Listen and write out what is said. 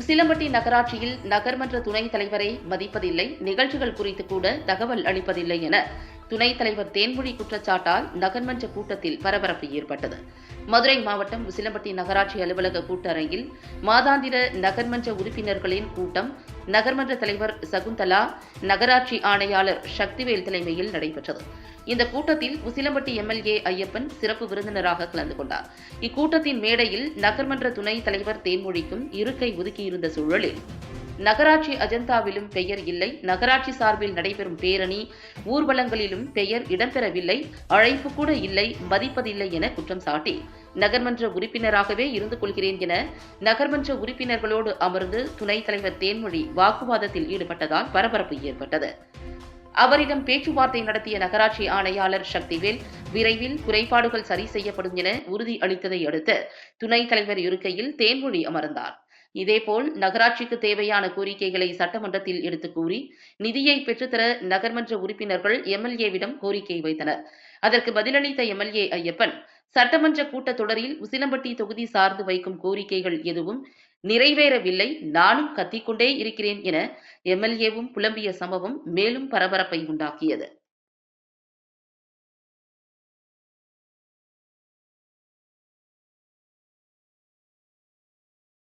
உசிலம்பட்டி நகராட்சியில் நகர்மன்ற துணைத் தலைவரை மதிப்பதில்லை. நிகழ்ச்சிகள் குறித்து கூட தகவல் அளிப்பதில்லை என துணைத் தலைவர் தேன்மொழி குற்றச்சாட்டால் நகர்மன்ற கூட்டத்தில் பரபரப்பு ஏற்பட்டது. மதுரை மாவட்டம் உசிலம்பட்டி நகராட்சி அலுவலக கூட்டரங்கில் மாதாந்திர நகர்மன்ற உறுப்பினர்களின் கூட்டம் நகர்மன்ற தலைவர் சகுந்தலா நகராட்சி ஆணையாளர் சக்திவேல் தலைமையில் நடைபெற்றது. இந்த கூட்டத்தில் உசிலம்பட்டி எம்எல்ஏ ஐயப்பன் சிறப்பு விருந்தினராக கலந்து கொண்டார். இக்கூட்டத்தின் மேடையில் நகர்மன்ற துணைத் தலைவர் தேன்மொழிக்கும் இருக்கை ஒதுக்கியிருந்த சூழலில் நகராட்சி அஜந்தாவிலும் பெயர் இல்லை. நகராட்சி சார்பில் நடைபெறும் பேரணி ஊர்வலங்களிலும் பெயர் இடம்பெறவில்லை. அழைப்பு கூட இல்லை மதிப்பதில்லை என குற்றம் சாட்டி. நகர்மன்ற உறுப்பினராகவே இருந்து கொள்கிறேன் என நகர்மன்ற உறுப்பினர்களோடு அமர்ந்து துணைத் தலைவர் தேன்மொழி வாக்குவாதத்தில் ஈடுபட்டதால் பரபரப்பு ஏற்பட்டது. அவரிடம் பேச்சுவார்த்தை நடத்திய நகராட்சி ஆணையாளர் சக்திவேல் விரைவில் குறைபாடுகள் சரி செய்யப்படும் என உறுதி அளித்ததை அடுத்து துணைத் தலைவர் இருக்கையில் தேன்மொழி அமர்ந்தார். இதேபோல் நகராட்சிக்கு தேவையான கோரிக்கைகளை சட்டமன்றத்தில் எடுத்துக் கூறி நிதியை பெற்றுத்தர நகர்மன்ற உறுப்பினர்கள் எம்எல்ஏவிடம் கோரிக்கை வைத்தனர். அதற்கு பதிலளித்த எம்எல்ஏ ஐயப்பன் சட்டமன்ற கூட்டத்தொடரில் உசிலம்பட்டி தொகுதி சார்ந்து வைக்கும் கோரிக்கைகள் எதுவும் நிறைவேறவில்லை நானும் கத்திக்கொண்டே இருக்கிறேன் என எம்எல்ஏவும் புலம்பிய சம்பவம் மேலும் பரபரப்பை உண்டாக்கியது.